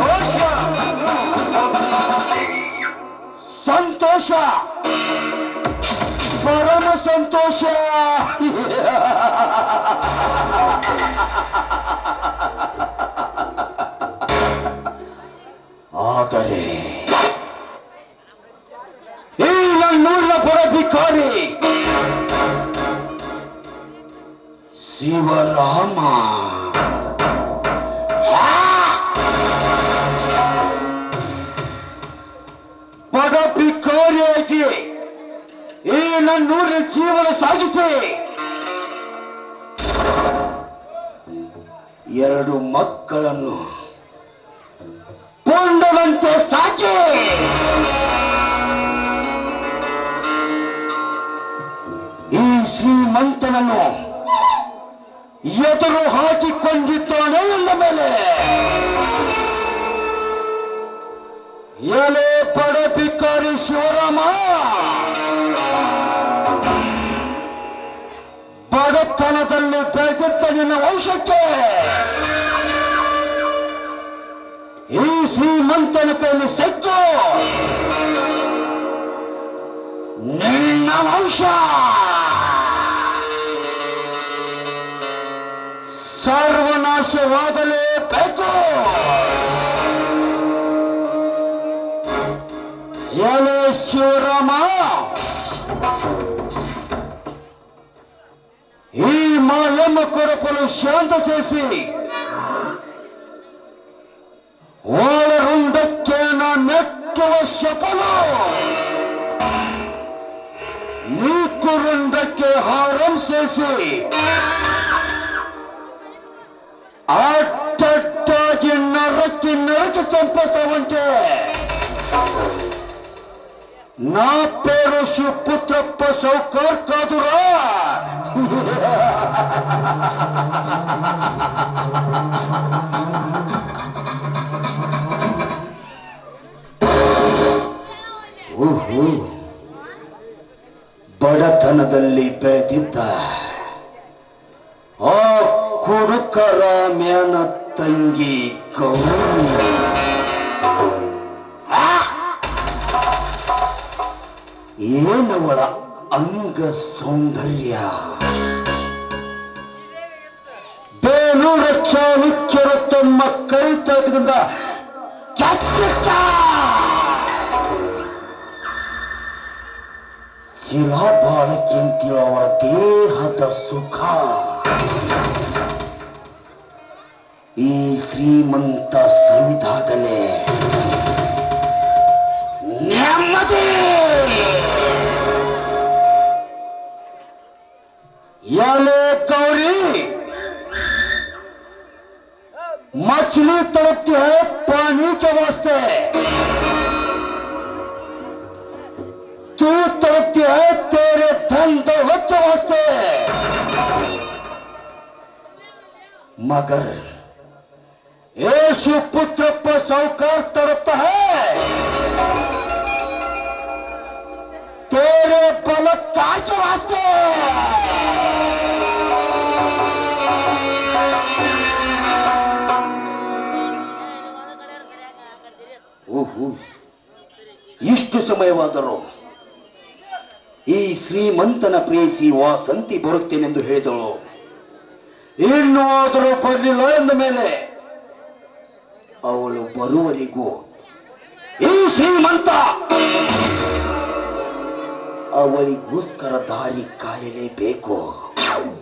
ರೋಷ ಸಂತೋಷ ಪರಮ ಸಂತೋಷ ಆದರೆ ಈ ನನ್ನೂರಿನ ಪರ ಭಿಕಾರಿ ಶಿವರಾಮ ಪದ ಕೋರಿಯಾಗಿ ಈ ನನ್ನೂರಿನ ಜೀವನ ಸಾಗಿಸಿ. ಎರಡು ಮಕ್ಕಳನ್ನು ಕೊಂಡವಂತೆ ಸಾಕಿ. ಈ ಶ್ರೀಮಂತನನ್ನು ಎದುರು ಹಾಕಿಕೊಂಡಿದ್ದಾನೆ ಎಂದ ಮೇಲೆ. ಎಲೆ ಬಡತನದಲ್ಲಿ ಬೆಳೆದಿದ್ದ ನಿನ್ನ ವಂಶಕ್ಕೆ. ಈ ಶ್ರೀಮಂತನ ಕೈಯಲ್ಲಿ ಸೆಕ್ಕು. ನಿನ್ನ ವಂಶ. ಸರ್ವನಾಶವಾಗಲೇಬೇಕು ಎಲೆ ಶಿವರಾಮ. ఈ మాలమ్మ కొరకులు శాంత చేసి ఓడరుండక్కేన నెక్కువ శపలు నీకు రుండక్కే హారం చేసి అట్టట్టాగి నరకి నరకి చంపేశావంటే నా పేరు శివపుత్రప్ప సౌకర్ కాదురా. ಬಡತನದಲ್ಲಿ ಬೆಳೆದಿದ್ದ ಆ ಕುರುಕರ ಮ್ಯಾನ ತಂಗಿ ಗೌರಿ. ಏನವಳ ಅಂಗ ಸೌಂದರ್ಯ ಬೇಲೂರ ಹುಚ್ಚರ ತಮ್ಮ ಕೈ ತಗದಿಂದ ಬಾಳಕ್ಕಿಂತಿರೋ ಅವರ ದೇಹದ ಸುಖ. ಈ ಶ್ರೀಮಂತ ಸವಿದಾಗಲೇ ನೆಮ್ಮದಿ! ಎಲೆ गौरी। मछली तड़पती है पानी के वास्ते। तू तड़पती है तेरे धन दौलत के वास्ते। मगर यीशु पुत्र पर साहूकार तड़पता है ಭೂಮಿ ಇಷ್ಟು ಸಮಯವಾದರೂ ಈ ಶ್ರೀಮಂತನ ಪ್ರೇಯಸಿ ವಾಸಂತಿ ಬರುತ್ತೇನೆಂದು ಹೇಳಿದಳು. ಏನು ಆದರೂ ಬರಲಿಲ್ಲ ಎಂದ ಮೇಲೆ ಅವಳು ಬರುವರಿಗೂ ಈ ಶ್ರೀಮಂತ, ಅವಳಿಗೋಸ್ಕರ ದಾರಿ ಕಾಯಲೇಬೇಕು. ಬೇಕು